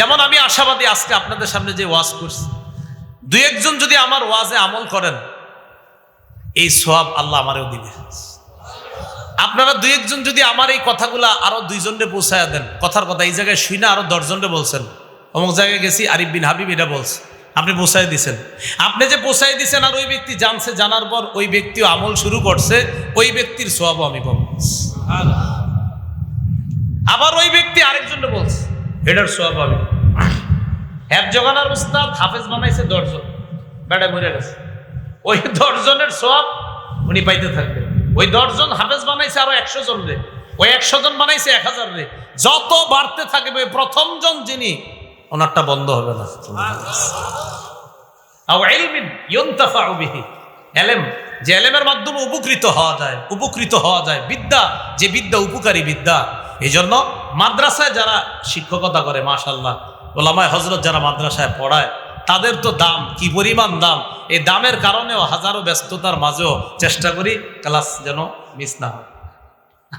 যেমন আমি আশাবাদী আজকে আপনাদের সামনে যে ওয়াজ করছি। দু একজন যদি আমার ওয়াজে আমল করেন এই সোয়াব আল্লাহ আমারও দিবে। আপনারা দুই একজন যদি আমার এই কথাগুলা আরও দুইজনরে পৌঁছায় দেন কথার কথা এই জায়গায় শুই না আরও দশজনরে বলছেন। অমুক জায়গায় গেছি আরিফ বিন হাবিব এটা বলছে। আপনি পৌঁছায় দিছেন। আপনি যে পৌঁছায় দিছেন আর ওই ব্যক্তি জানছে জানার পর ওই ব্যক্তিও আমল শুরু করছে ওই ব্যক্তির সোয়াবও আমি পাবো। আবার ওই ব্যক্তি আরেকজনকে বলছে। সোয়াব আমি। হ্যাপ জগানার উস্তাদ হাফেজ বানাইছে দশজন। বেড়া মরে গেছে। ওই দশজনের সোয়াব উনি পাইতে থাকবেন ওই দশজন হাফেজ বানাইছে আরও একশো জন রে। ওই একশো জন বানাইছে এক হাজার রে। যত বাড়তে থাকবে প্রথম জন যিনি, ওনারটা বন্ধ হবে না। এলেম, যে এলেমের মাধ্যমে উপকৃত হওয়া যায়, উপকৃত হওয়া যায়। বিদ্যা, যে বিদ্যা উপকারী বিদ্যা। এই জন্য মাদ্রাসায় যারা শিক্ষকতা করে মাশাল্লাহ ওলামায় হজরত যারা মাদ্রাসায় পড়ায়, তাদের তো দাম, কি পরিমাণ দাম? এই দামের কারণেও হাজারো ব্যস্ততার মাঝেও চেষ্টা করি ক্লাস যেন মিস না হয়।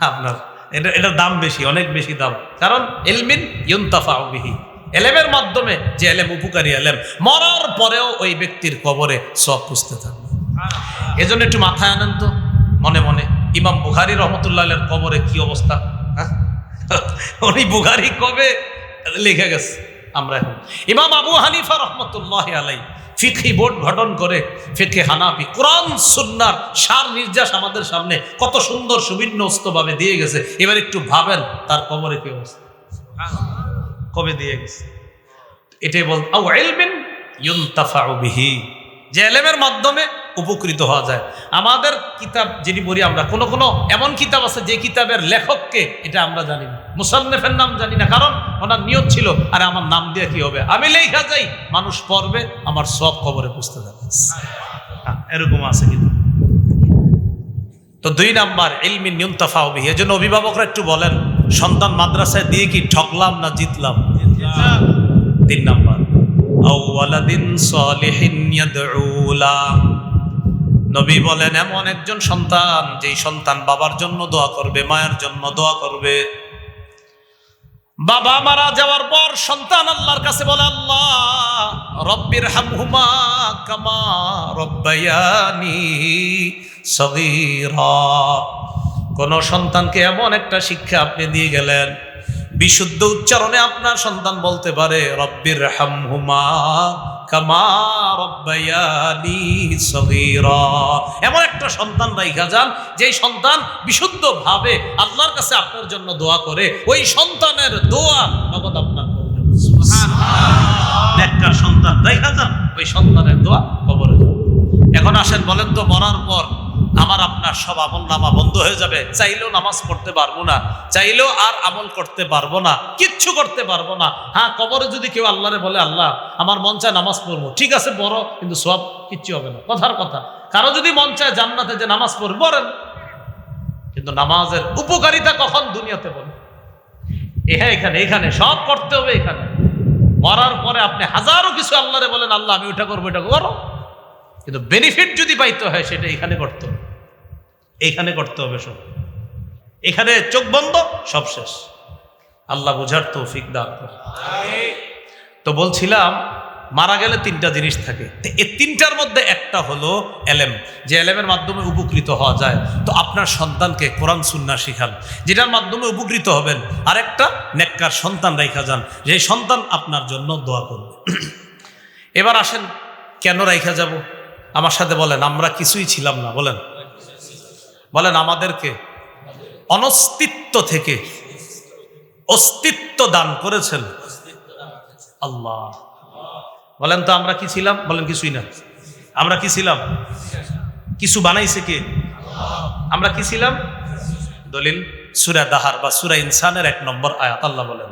আপনার, এটা, এটার দাম বেশি, অনেক বেশি দাম। কারণ এলমিন ইউনতাফা বিহি। এলেমের মাধ্যমে যে এলেম উপকারী এলেম, মরার পরেও ওই ব্যক্তির কবরে সব খুঁজতে থাকবে। এজন্য একটু মাথায় আনেন তো, মনে মনে। ইমাম বুখারি রহমতুল্লাহ কবরে কি অবস্থা? উনি বুখারি কবে? লিখে গেছে। আমরা এখন। ইমাম আবু হানিফা রহমতুল্লাহ আলাই ফিখি বোর্ড গঠন করে ফিখে হানাফি কোরআন সুন্নার সার নির্যাস আমাদের সামনে কত সুন্দর সুবিন্যস্তভাবে দিয়ে গেছে। এবার একটু ভাবেন তার কবরে কি অবস্থা? কবে দিয়ে গেছে? এটাই বল আও ইলমিন ইউনতাফাউ বিহি। যে এলেমের মাধ্যমে উপকৃত হওয়া যায়। আমাদের কিতাব যেটি পড়ি আমরা কোনো কোনো এমন কিতাব আছে যে কিতাবের লেখককে এটা আমরা জানি না। মুসান্নেফের নাম জানি না কারণ ওনার নিয়ত ছিল আর আমার নাম দিয়ে কি হবে? আমি লেখা যাই মানুষ পড়বে আমার সব খবরে বুঝতে যাবে। হ্যাঁ, এরকম আছে কিন্তু। তো দুই নাম্বার ইলমি নিয়ন্তাফা হবি এই জন্য অভিভাবকরা একটু বলেন সন্তান মাদ্রাসায় দিয়ে কি ঠকলাম না জিতলাম? তিন নাম্বার আউওয়ালাদিন সালিহিন ইয়াদউলা। নবী বলেন, এমন একজন সন্তান যেই সন্তান বাবার জন্য দোয়া করবে, মায়ের জন্য দোয়া করবে। বাবা মারা যাওয়ার পর সন্তান আল্লাহর কাছে বলে, আল্লাহ, রব্বির হামহুমা কামা রব্বায়ানি সগীরা। কোন সন্তানকে এমন একটা শিক্ষা আপনি দিয়ে গেলেন, বিশুদ্ধ উচ্চারণে আপনার সন্তান বলতে পারে, রব্বির হামহুমা এমন একটা সন্তান রাইখা যান, যেই সন্তান বিশুদ্ধভাবে আল্লাহর কাছে আপনার জন্য দোয়া করে, ওই সন্তানের দোয়া নগদ আপনার একটা সন্তান দেখা যান, ওই সন্তানের দোয়া কবরে যান এখন আসেন বলেন তো, মরার পর আমার আপনার সব আমল নামা বন্ধ হয়ে যাবে। চাইলেও নামাজ পড়তে পারব না, চাইলেও আর আমল করতে পারব না, কিচ্ছু করতে পারব না। হ্যাঁ কবরে যদি কেউ আল্লাহরে বলে, আল্লাহ, আমার মন চায় নামাজ পড়ব। ঠিক আছে বড় কিন্তু সব কিচ্ছু হবে না। কথার কথা, কারও যদি মন চায় জান্নাতে যে নামাজ পড়বে বলেন কিন্তু নামাজের উপকারিতা কখন দুনিয়াতে বলে হ্যাঁ এখানে এখানে, সব করতে হবে এখানে। মরার পরে আপনি হাজারো কিছু আল্লাহরে বলেন, আল্লাহ, আমি ওইটা করব এটা করো। কিন্তু বেনিফিট যদি পাইতে হয়, সেটা এখানে করতে হবে। এইখানে করতে হবে সব। এখানে চোখ বন্ধ, সব শেষ। আল্লাহ বুঝার তৌফিক দান তো বলছিলাম, মারা গেলে তিনটা জিনিস থাকে। তো এই তিনটার মধ্যে একটা হলো এলেম। যে এলেমের মাধ্যমে উপকৃত হওয়া যায়। তো আপনার সন্তানকে কোরআন সুন্না শিখান। যেটার মাধ্যমে উপকৃত হবেন, আরেকটা নেককার সন্তান রাইখা যান। যে সন্তান আপনার জন্য দোয়া করবে। এবার আসেন, কেন রাইখা যাব? আমার সাথে বলেন, আমরা কিছুই ছিলাম না, বলেন। বলেন, আমাদেরকে অনস্তিত্ব থেকে অস্তিত্ব দান করেছেন আল্লাহ। বলেন তো, আমরা কি ছিলাম? বলেন, কিছুই না। আমরা কি ছিলাম? কিছু বানাইছে কে? আমরা কি ছিলাম? দলিল, সুরা দাহার বা সুরা ইনসানের এক নম্বর আয়াত, আল্লাহ বলেন,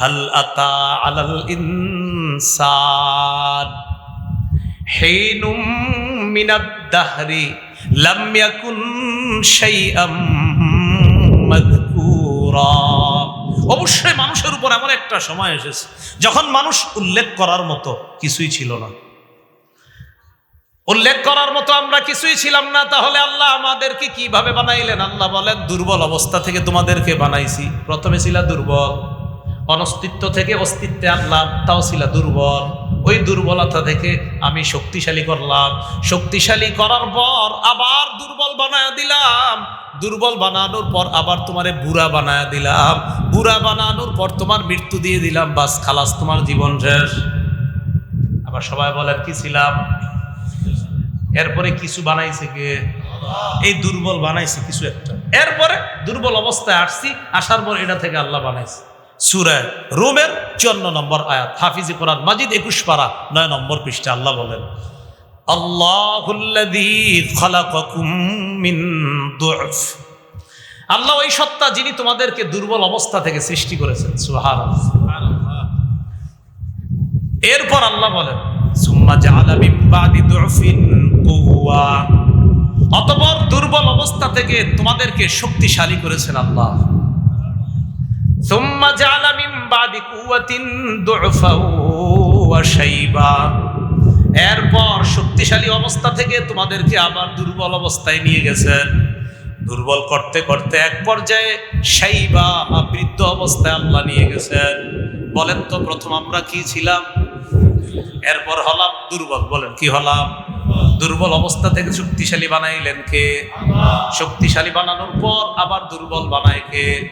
হাল আতা আলাল ইনসান। হিনুম মিনাদ দাহরি লাম মাযকুরা। অবশ্যই মানুষের উপর এমন একটা সময় এসেছে যখন মানুষ উল্লেখ করার মতো কিছুই ছিল না। উল্লেখ করার মতো আমরা কিছুই ছিলাম না, তাহলে আল্লাহ আমাদেরকে কীভাবে বানাইলেন? আল্লাহ বলেন, দুর্বল অবস্থা থেকে তোমাদেরকে বানাইছি। প্রথমে ছিল দুর্বল, অনস্তিত্ব থেকে অস্তিত্বে আনলাম, তাও ছিল দুর্বল। ওই দুর্বলতা থেকে আমি শক্তিশালী করলাম। শক্তিশালী করার পর আবার দুর্বল বানায় দিলাম। দুর্বল বানানোর পর আবার তোমারে বুড়া বানায় দিলাম। বুড়া বানানোর পর তোমার মৃত্যু দিয়ে দিলাম। বাস খালাস, তোমার জীবন শেষ। আবার সবাই বলেন, কি ছিলাম? এরপরে কিছু বানাইছে কে? এই দুর্বল বানাইছে কিছু একটা। এরপরে দুর্বল অবস্থায় আসছি। আসার পর এটা থেকে আল্লাহ বানাইছে। সুরায় রোমের চুয়ান্ন নম্বর আয়াত। হাফিজি কোরআন মাজিদ একুশ পারা নয় নম্বর পৃষ্ঠা, আল্লাহ বলেন আল্লাহ ওই সত্তা যিনি তোমাদেরকে দুর্বল অবস্থা থেকে সৃষ্টি করেছেন, সুবহানাল্লাহ। এরপর আল্লাহ বলেন দু'ফিন দুর্বল অবস্থা থেকে তোমাদেরকে শক্তিশালী করেছেন আল্লাহ। এরপর শক্তিশালী অবস্থা থেকে তোমাদেরকে আবার দুর্বল অবস্থায় নিয়ে গেছেন। দুর্বল করতে করতে এক পর্যায়ে শাইবা বৃদ্ধ অবস্থায় আল্লাহ নিয়ে গেছেন। বলেন তো, প্রথম আমরা কি ছিলাম? এরপর হলাম দুর্বল। বলেন, কি হলাম? দুর্বল অবস্থা থেকে শক্তিশালী বানাইলেন কে? শক্তিশালী বানানোর পর আবার দুর্বল বানায় কে?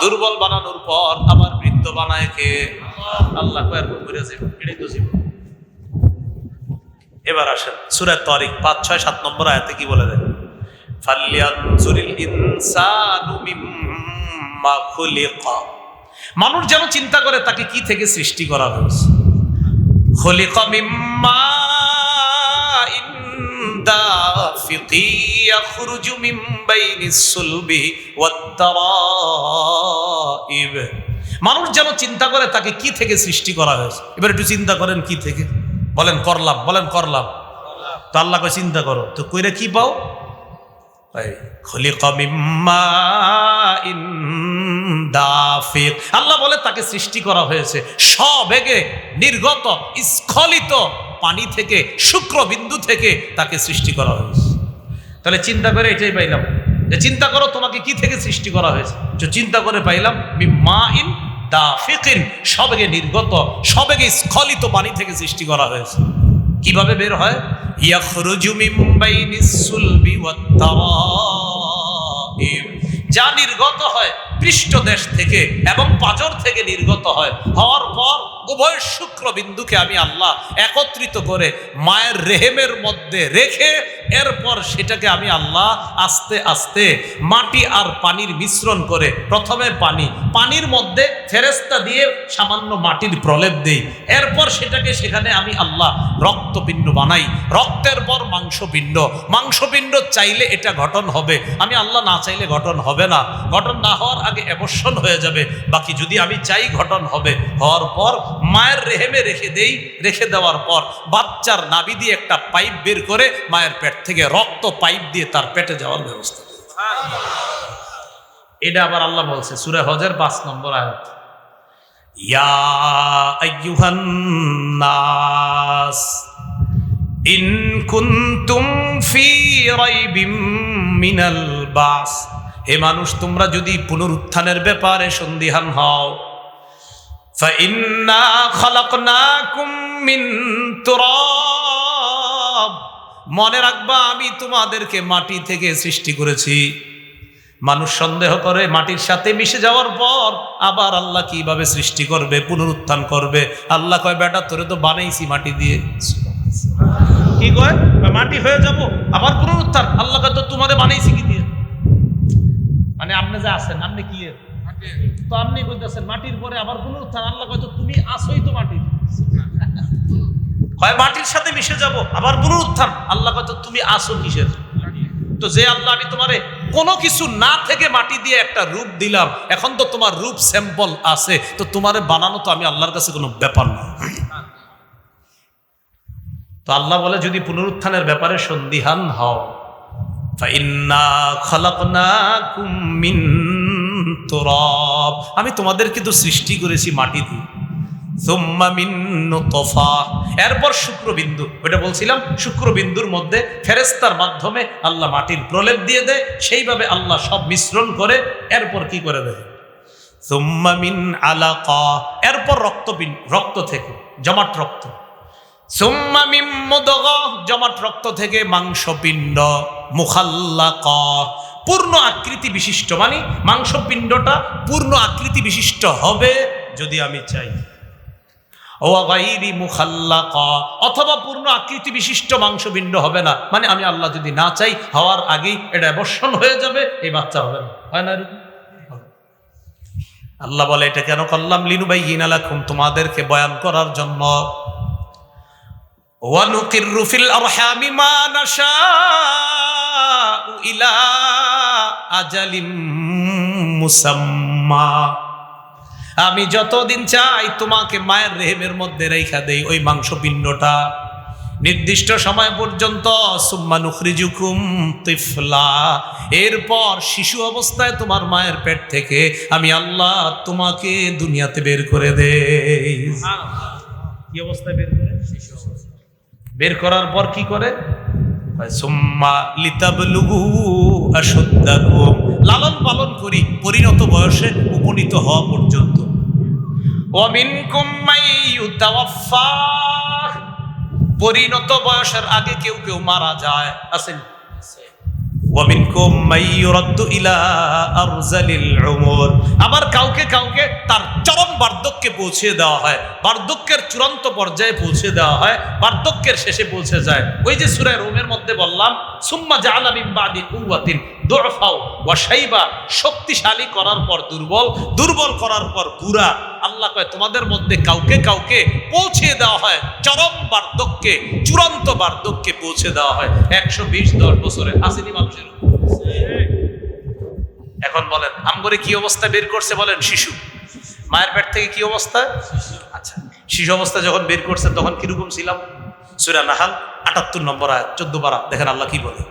দুর্বল বানানোর পর আবার বৃদ্ধ বানায় কে? আল্লাহ এটাই তো জীবন। এবার আসেন সুরের তরিক পাঁচ, ছয়, সাত নম্বর আয়াতে কি বলে দেন মানুষ যেন চিন্তা করে তাকে কি থেকে সৃষ্টি করা হয়েছে? খুলিকা মিম্মা ইয়াখরুজু মিন বাইনিস সুলবি ওয়াত তারাইব মানুষ যেন চিন্তা করে তাকে কি থেকে সৃষ্টি করা হয়েছে? এবার একটু চিন্তা করেন কি থেকে? বলেন করলাম বলেন করলাম। তো আল্লাহ আল্লাহকে চিন্তা করো। তো কইরা কি পাও? আল্লাহ বলে তাকে সৃষ্টি করা হয়েছে। সবেগে নির্গত, স্খলিত পানি থেকে শুক্রবিন্দু থেকে তাকে সৃষ্টি করা হয়েছে। তাহলে চিন্তা করে এটাই পাইলাম। যে চিন্তা করো তোমাকে কি থেকে সৃষ্টি করা হয়েছে? যে চিন্তা করে পাইলাম মিম্মা ইন দাফিকিন, সবেগে নির্গত, সবেগে স্খলিত পানি থেকে সৃষ্টি করা হয়েছে। কীভাবে বের হয়? যা নির্গত হয় পৃষ্ঠদেশ থেকে এবং পাজর থেকে নির্গত হয়, হওয়ার পর উভয় শুক্র বিন্দুকে আমি আল্লাহ একত্রিত করে মায়ের রেহেমের মধ্যে রেখে এরপর সেটাকে আমি আল্লাহ আস্তে আস্তে মাটি আর পানির মিশ্রণ করে প্রথমে পানি, পানির মধ্যে ফেরেস্তা দিয়ে সামান্য মাটির প্রলেপ দেই। এরপর সেটাকে সেখানে আমি আল্লাহ রক্তপিণ্ড বানাই। রক্তের পর মাংসপিণ্ড। মাংসপিণ্ড চাইলে এটা গঠন হবে। আমি আল্লাহ না চাইলে গঠন হবে না। গঠন না হওয়ার আগে অবসন হয়ে যাবে। বাকি যদি আমি চাই গঠন হবে, হওয়ার পর মায়ের রেহেমে রেখে দেই, রেখে দেওয়ার পর বাচ্চার নাবি দিয়ে একটা পাইপ বের করে মায়ের পেট থেকে রক্ত পাইপ দিয়ে তার পেটে যাওয়ার ব্যবস্থা এটা আবার আল্লাহ বলছে, সুরে হজের পাঁচ নম্বর আয়াত। নাস, ইন কুনতুম ফি রাইবিম মিনাল বাস। হে মানুষ, তোমরা যদি পুনরুত্থানের ব্যাপারে সন্দিহান হও فإنا خلقناكم من تراب মনে রাখবা আমি তোমাদেরকে মাটি থেকে সৃষ্টি করেছি মানুষ সন্দেহ করে মাটির সাথে মিশে যাওয়ার পর আবার আল্লাহ কিভাবে সৃষ্টি করবে পুনরুত্থান করবে আল্লাহ কয় বেটা তোরে তো বানাইছি মাটি দিয়ে কি কয় কয়, মাটি হয়ে যাব আবার পুনরুত্থান আল্লাহ কয় তো তোমাদের বানাইছি কি দিয়ে মানে আপনি যে আছেন আপনি কি এর? তো আপনি কইতেছেন মাটির পরে আবার পুনরুত্থান আল্লাহ কয় তো তুমি আসোই তো মাটি হয় মাটির সাথে মিশে যাব আবার পুনরুত্থান আল্লাহ কয় তো তুমি আসো কিসের তো যে আল্লাহ আমি তোমারে কোনো কিছু না থেকে মাটি দিয়ে একটা রূপ দিলাম এখন তো তোমার রূপ স্যাম্পল আছে তো তোমারে বানানো তো আমি আল্লাহর কাছে কোনো ব্যাপার না তো আল্লাহ বলে যদি পুনরুত্থানের ব্যাপারে সন্দিহান হও فإنا خلقناكم من তুরাব। আমি তোমাদের কিন্তু সৃষ্টি করেছি মাটি দিয়ে এরপর শুক্রবিন্দু। ওটা বলছিলাম, শুক্রবিন্দুর মধ্যে ফেরেস্তার মাধ্যমে আল্লাহ মাটির প্রলেপ দিয়ে দেয়, সেইভাবে আল্লাহ সব মিশ্রণ করে, এরপর কি করে দেয়? সোম্মামিন আলাকা। এরপর রক্তপিণ্ড রক্ত থেকে, জমাট রক্ত। সোম্মামিম জমাট রক্ত থেকে মাংসপিণ্ড, মুখাল্লাকা। পূর্ণ আকৃতি বিশিষ্ট মানে মাংসপিণ্ডটা পূর্ণ আকৃতি বিশিষ্ট হবে যদি আমি চাই। অথবা পূর্ণ আকৃতি বিশিষ্ট মাংসপিণ্ড হবে না। মানে আমি আল্লাহ যদি না চাই, হওয়ার আগেই এটা অবসন হয়ে যাবে, এই বাচ্চা হবে না। হয় না আল্লাহ বলে, এটা কেন করলাম? ইন হিনালাখুম তোমাদেরকে বয়ান করার জন্য। ওয়ানুকির রুফিল আর হ্যামিমা নাশা। ইলা আজালিম মুসাম্মা আমি যতদিন চাই তোমাকে মায়ের রেহেমের মধ্যে রেখা দেই ওই মাংস পিণ্ডটা নির্দিষ্ট সময় পর্যন্ত এরপর শিশু অবস্থায় তোমার মায়ের পেট থেকে আমি আল্লাহ তোমাকে দুনিয়াতে বের করে দে অবস্থায় বের করে? বের করার পর কি করে? লালন পালন করি, পরিণত বয়সে উপনীত হওয়া পর্যন্ত। পরিণত বয়সের আগে কেউ কেউ মারা যায় আছেন ওয়ামিনকুম মাইয়ুরাদ্দু ইলা আরজালিল উমর আবার কাউকে কাউকে তার চরম বার্ধক্যে পৌঁছে দেওয়া হয়। বার্ধক্যের চূড়ান্ত পর্যায়ে পৌঁছে দেওয়া হয়, বার্ধক্যের শেষে পৌঁছে যায়। ওই যে সূরা রোমের মধ্যে বললাম, সুম্মা জাআলা মিন বাদি কুওয়াতিন দুরফাও ওয়া শাইবা শক্তিশালী করার পর দুর্বল দুর্বল করার পর বুড়া। আল্লাহ কয়, তোমাদের মধ্যে কাউকে কাউকে পৌঁছে দেওয়া হয়, চরম বার্ধক্যে, চূড়ান্ত বার্ধক্যে পৌঁছে দেওয়া হয়। একশো বিশ দশ বছরে আসেনি মানুষের এখন বলেন, আমগরে কি অবস্থা বের করছে বলেন? শিশু। মায়ের পেট থেকে কি অবস্থা? আচ্ছা শিশু অবস্থা যখন বের করছে, তখন কীরকম ছিলাম? সুরা নাহাল, আটাত্তর নম্বর আয় চোদ্দ বারা দেখেন আল্লাহ কি বলে।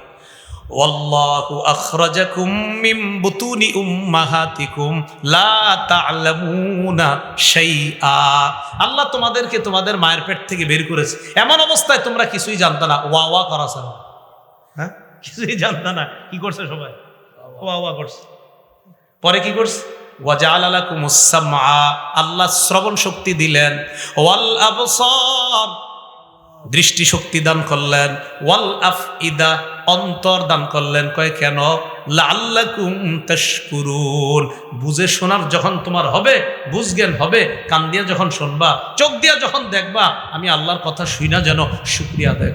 আল্লাহ তোমাদেরকে তোমাদের মায়ের পেট থেকে বের করেছে। এমন অবস্থায় তোমরা কিছুই জানতো না। ওয়া ওয়া করা হ্যাঁ? কিছুই জানতো না। কি করছে সবাই? ওয়া ওয়া করছে। পরে কি করছে? আল্লাহ শ্রবণ শক্তি দিলেন। ওয়াল দৃষ্টি শক্তি দান করলেন। ওয়াল আফ ইদা অন্তর দান করলেন। কয় কেন? লাল্লাকুম তাশকুরুন। বুঝে শোনার যখন তোমার হবে বুঝজ্ঞান হবে কান দিয়ে যখন শুনবা চোখ দিয়ে যখন দেখবা আমি আল্লাহর কথা শুই না যেন শুক্রিয়া আদায়।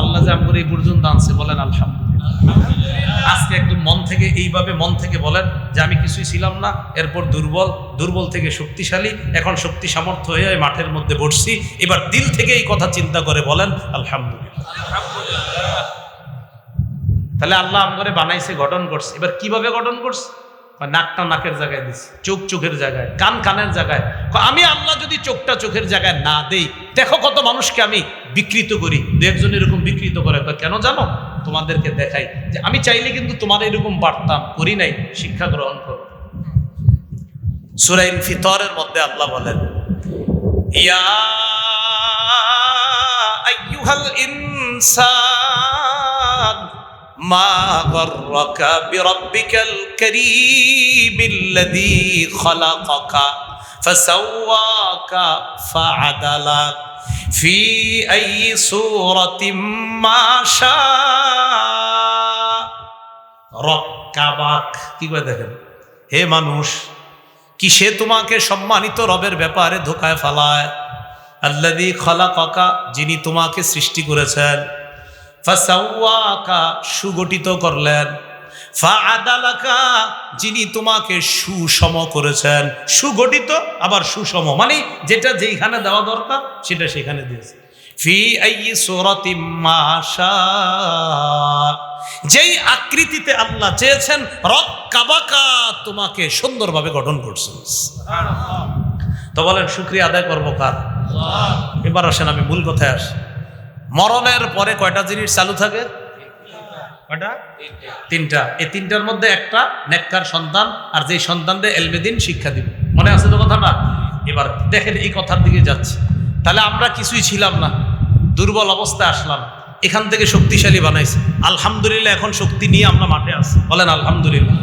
আল্লাহ যে আমার এই পর্যন্ত আনছে বলেন আলহামদুলিল্লাহ। আজকে একদম মন থেকে, এইভাবে মন থেকে বলেন যে আমি কিছুই ছিলাম না, এরপর দুর্বল দুর্বল থেকে শক্তিশালী, এখন শক্তি সামর্থ্য হয়ে মাঠের মধ্যে বসছি। এবার দিল থেকে এই কথা চিন্তা করে বলেন, আলহামদুলিল্লাহ। তাহলে আল্লাহ আমগরে বানাইছে, গঠন করছে। এবার কীভাবে গঠন করছে? নাকটা নাকের জায়গায় দিছে, চোখ চোখের জায়গায়, কান কানের জায়গায়। আমি আল্লাহ যদি চোখটা চোখের জায়গায় না দেই, দেখো কত মানুষকে আমি বিকৃত করি। দু একজন এরকম বিকৃত করে কেন জানো? তোমাদেরকে দেখাই যে আমি চাইলে কিন্তু তোমার এরকম বার্তা করি নাই, শিক্ষা গ্রহণ করো সুরাইন ফিতরের মধ্যে আল্লাহ বলেন, ইয়া মা فسواك فعدلك في أي صورة ما شاء রক্কাবাক কি করে দেখেন হে মানুষ কি সে তোমাকে সম্মানিত রবের ব্যাপারে ধোকায় ফেলায় আল্লাদি খলা কাকা যিনি তোমাকে সৃষ্টি করেছেন ফাসাওয়াকা সুগঠিত করলেন ফাআদালাকা, যিনি তোমাকে সুষম করেছেন। সুগঠিত, আবার সুষম। মানে যেটা যেইখানে দেওয়া দরকার, সেটা সেখানে দিয়েছে। ফি আই সুরাতিম মাশা যেই আকৃতিতে আল্লাহ চেয়েছেন রক্কাবাকা তোমাকে সুন্দরভাবে গঠন করছেন। তো বলেন, শুক্রিয়া আদায় করব কার? এবার আসেন, আমি মূল কথায় আসি। মরণের পরে কয়টা জিনিস চালু থাকে? কয়টা? তিনটা। এই তিনটার মধ্যে একটা নেককার সন্তান, আর যেই সন্তানদের এলমেদিন শিক্ষা দিবে। মনে আছে তো কথাটা? এবার দেখেন এই কথার দিকে যাচ্ছে। তাহলে আমরা কিছুই ছিলাম না। দুর্বল অবস্থায় আসলাম। এখান থেকে শক্তিশালী বানাইছে। আলহামদুলিল্লাহ, এখন শক্তি নিয়ে আমরা মাঠে আছি। বলেন আলহামদুলিল্লাহ।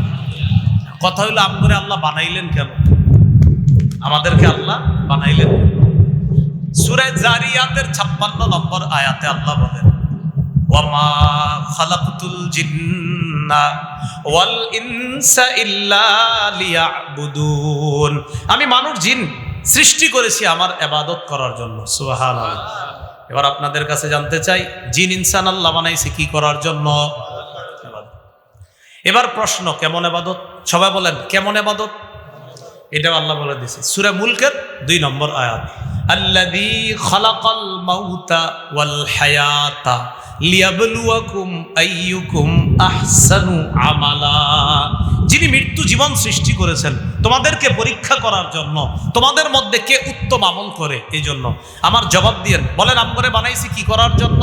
কথা আম করে আল্লাহ বানাইলেন কেন? আমাদেরকে আল্লাহ বানাইলেন সুরায় জারিয়াতের ছাপ্পান্ন নম্বর আয়াতে আল্লাহ বলেন ওয়ামা খালাকতুল জিন্না ওয়াল ইনসা ইল্লা আমি মানুষ, জিন সৃষ্টি করেছি আমার এবাদত করার জন্য, সুবহানাল্লাহ। এবার আপনাদের কাছে জানতে চাই, জিন ইনসান আল্লাহ বানাইছে কি করার জন্য? এবার প্রশ্ন, কেমন এবাদত? সবাই বলেন, কেমন এবাদত? এটাও আল্লাহ বলে দিছে সুরে মুলকের দুই নম্বর আয়াত, আল্লাযী খালাকাল মাউতা ওয়াল হায়াতা। লিয়াবলুয়াকুম আইয়ুকুম আহসানু আমালা। যিনি মৃত্যু জীবন সৃষ্টি করেছেন, তোমাদেরকে পরীক্ষা করার জন্য, তোমাদের মধ্যে কে উত্তম আমল করে এই জন্য আমার জবাব দিয়েন, বলেন আমরে বানাইছি কি করার জন্য?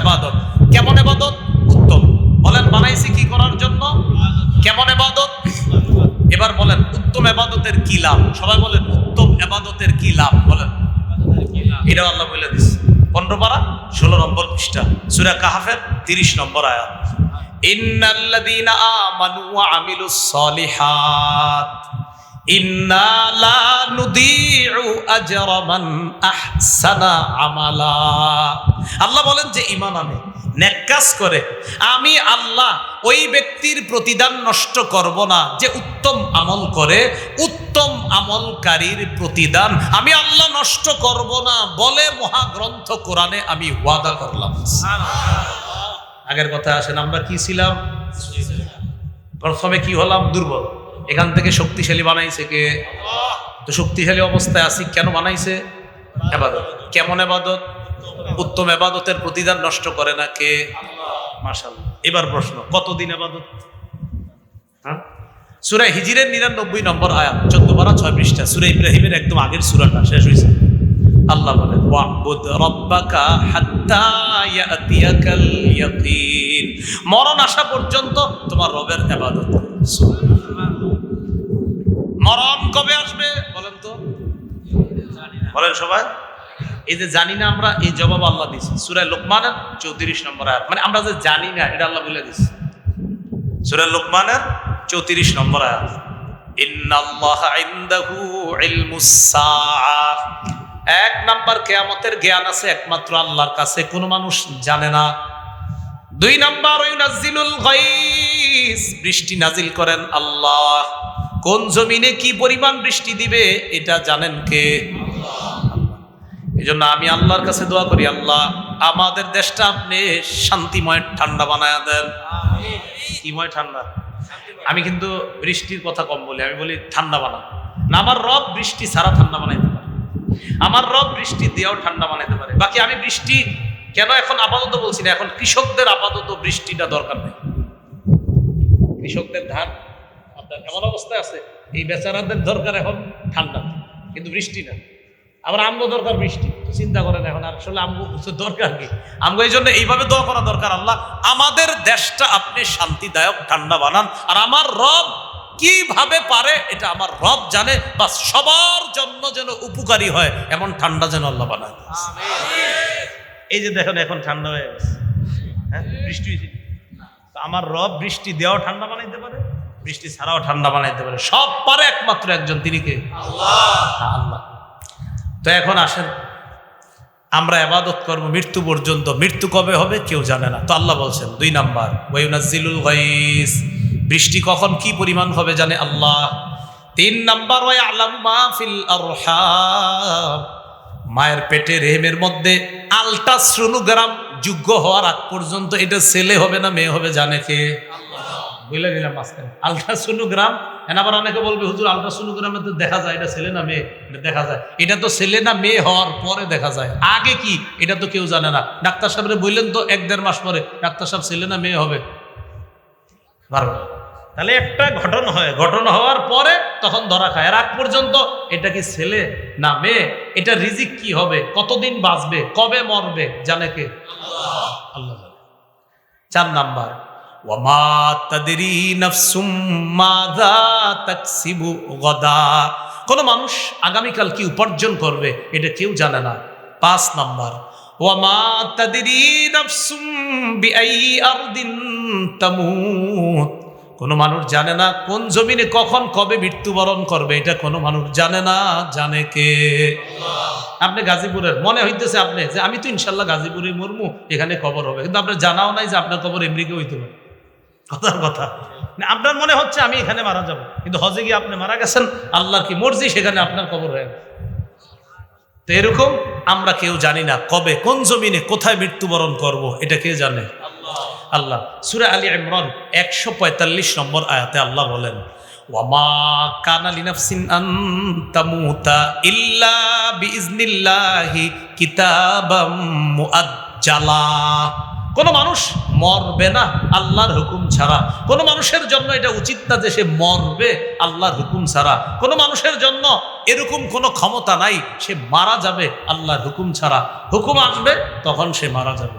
এবাদত। কেমন এবাদত? উত্তম। বলেন, বানাইছি কি করার জন্য? কেমন এবাদত? এবার বলেন, উত্তম এবাদতের কি লাভ? সবাই বলেন, উত্তম এবাদতের কি লাভ? বলেন। এটা আল্লাহ বলে দিস পনেরো পারা ষোলো নম্বর পৃষ্ঠা। সুরা কাহাফের তিরিশ নম্বর আয়াত। ইন্নাল্লাযীনা আমানু আমিলুস সলিহাত। আল্লাহ বলেন যে, ইমান আনে, নেক কাজ করে। আমি আল্লাহ ওই ব্যক্তির প্রতিদান নষ্ট করব না যে উত্তম আমল করে, উত্তম আমলকারীর প্রতিদান আমি আল্লাহ নষ্ট করব না। বলে মহাগ্রন্থ কোরআনে আমি ওয়াদা করলাম। আগের কথা আসেন, আমরা কি ছিলাম? প্রথমে কি হলাম? দুর্বল। এখান থেকে শক্তিশালী বানাইছে কে? তো শক্তিশালী অবস্থায় আছি কেন বানাইছে? এবাদত। কেমন এবাদত? উত্তম এবাদতের প্রতিদান নষ্ট করে না কে? মার্শাল এবার প্রশ্ন, কতদিন এবাদত? হ্যাঁ? সুরা হিজিরের নিরানব্বই নম্বর আয়াত, চোদ্দ বারা ছয় পৃষ্ঠা সুরা ইব্রাহিমের একদম আগের সুরাটা শেষ হয়েছে আল্লাহ বলেন, ওয়াবুদ রব্বাকা হাত্তা ইয়াতিয়াকাল ইয়াকিন। মরণ আসা পর্যন্ত তোমার রবের ইবাদত করো। মরণ কবে আসবে বলেন তো? বলেন সবাই। এই যে জানি না আমরা, এই জবাব আল্লাহ দিছি সুরায় লোকমানের চৌত্রিশ নম্বর আয়াত। মানে আমরা যে জানি না, এটা আল্লাহ বলে দিছি সুরায় লোকমানের চৌত্রিশ নম্বর আয়াত। এক নাম্বার কেয়ামতের জ্ঞান আছে একমাত্র আল্লাহর কাছে, কোনো মানুষ জানে না। দুই নাম্বার ইউনাজ্জিলুল গাইস বৃষ্টি নাজিল করেন আল্লাহ। কোন জমিনে কি পরিমাণ বৃষ্টি দিবে এটা জানেন কে? এই জন্য আমি আল্লাহর কাছে দোয়া করি আল্লাহ আমাদের দেশটা আপনি শান্তিময় ঠান্ডা বানায় দেন। কিময় ঠান্ডা? আমি কিন্তু বৃষ্টির কথা কম বলি আমি বলি ঠান্ডা বানা না আমার রব বৃষ্টি ছাড়া ঠান্ডা বানাইতে পারে। আমার রব বৃষ্টি দেওয়াও ঠান্ডা বানাইতে পারে। বাকি আমি বৃষ্টি কেন এখন আপাতত বলছি না এখন কৃষকদের আপাতত বৃষ্টিটা দরকার নেই। কৃষকদের ধান আপনার এমন অবস্থায় আছে? এই বেচারাদের দরকার এখন ঠান্ডা। কিন্তু বৃষ্টি না। আবার আমগো দরকার বৃষ্টি। তো চিন্তা করেন এখন, আর আসলে আমগো দরকার কি? আমগো এই জন্য এইভাবে দোয়া করা দরকার আল্লাহ। আমাদের দেশটা আপনি শান্তিদায়ক, ঠান্ডা বানান। আর আমার রব কীভাবে পারে, এটা আমার রব জানে। বা সবার জন্য যেন উপকারী হয়, এমন ঠান্ডা যেন আল্লাহ বানায়। এই যে দেখেন, এখন ঠান্ডা হয়ে গেছে। হ্যাঁ বৃষ্টি তো আমার রব বৃষ্টি দেওয়াও ঠান্ডা বানাইতে পারে, বৃষ্টি ছাড়াও ঠান্ডা বানাইতে পারে। সব পারে একমাত্র একজন, তিনি কে? আল্লাহ। তো এখন আসেন, আমরা আবাদত করব মৃত্যু পর্যন্ত। মৃত্যু কবে হবে কেউ জানে না। তো আল্লাহ বলছেন, দুই নাম্বার ওয়াইনাজিলুল গাইস। বৃষ্টি কখন কি পরিমাণ হবে জানে আল্লাহ? তিন নাম্বার ওয়াই আলাম মা ফিল আরহাম। মায়ের পেটে রেহেমের মধ্যে আলট্রাসোনোগ্রাম যোগ্য হওয়ার আগ পর্যন্ত এটা ছেলে হবে না, মেয়ে হবে, জানে কে? বুঝলে নিলাম মাঝখানে। আলট্রাসোনোগ্রাম এখন আবার অনেকে বলবে, হুজুর, আলট্রাসোনোগ্রামে তো দেখা যায়, এটা ছেলে না মেয়ে? এটা দেখা যায়। এটা তো ছেলে না মেয়ে হওয়ার পরে দেখা যায়। আগে কি? এটা তো কেউ জানে না। ডাক্তার সাহেবরে বললেন তো এক দেড় মাস পরে, ডাক্তার সাহেব, ছেলে না মেয়ে হবে? পারবে তাহলে একটা ঘটনা হয়। ঘটনা হওয়ার পরে তখন ধরা খায়। আর আগ পর্যন্ত এটা কি ছেলে না মেয়ে? এটা রিজিক কি হবে? কতদিন বাঁচবে? কবে মরবে? জানে কে? আল্লাহ জানে। চার নাম্বার, ওয়ামা তাদরি নফসুম মাদা তাকসিবু গদা। কোন মানুষ আগামীকাল কি উপার্জন করবে এটা কেউ জানে না। পাঁচ নাম্বার, ওয়ামা বি নাফসুম বিআই আরদিন তামুত। কোনো মানুষ জানে না কোন জমিনে কখন কবে মৃত্যুবরণ করবে, এটা কোনো মানুষ জানে না, জানে কে? আপনি গাজীপুরের, মনে হইতেছে আপনি যে আমি তো ইনশাল্লাহ গাজীপুরে মরমু, এখানে কবর হবে। কিন্তু আপনার জানাও নাই যে আপনার কবর এমরিকে হইতে পারে। কথার কথা। আপনার মনে হচ্ছে আমি এখানে মারা যাব, কিন্তু হজে গিয়ে আপনি মারা গেছেন, আল্লাহ কি মর্জি, সেখানে আপনার কবর হয়ে গেছে। তো এরকম আমরা কেউ জানি না কবে, কোন জমিনে কোথায় মৃত্যুবরণ করব, এটা কে জানে? আল্লাহ। সুরা আলী ইমরান একশো পঁয়তাল্লিশ নম্বর আয়াতে আল্লাহ বলেন, ওয়ামা কানা লিনাফসিন আন ইল্লা বিইজনিল্লাহি কিতাবাম মুআজ্জালা। কোন মানুষ মরবে না আল্লাহর হুকুম ছাড়া। কোন মানুষের জন্য এটা উচিত না যে সে মরবে আল্লাহর হুকুম ছাড়া। কোন মানুষের জন্য এরকম কোনো ক্ষমতা নাই, সে মারা যাবে আল্লাহর হুকুম ছাড়া। হুকুম আসবে, তখন সে মারা যাবে।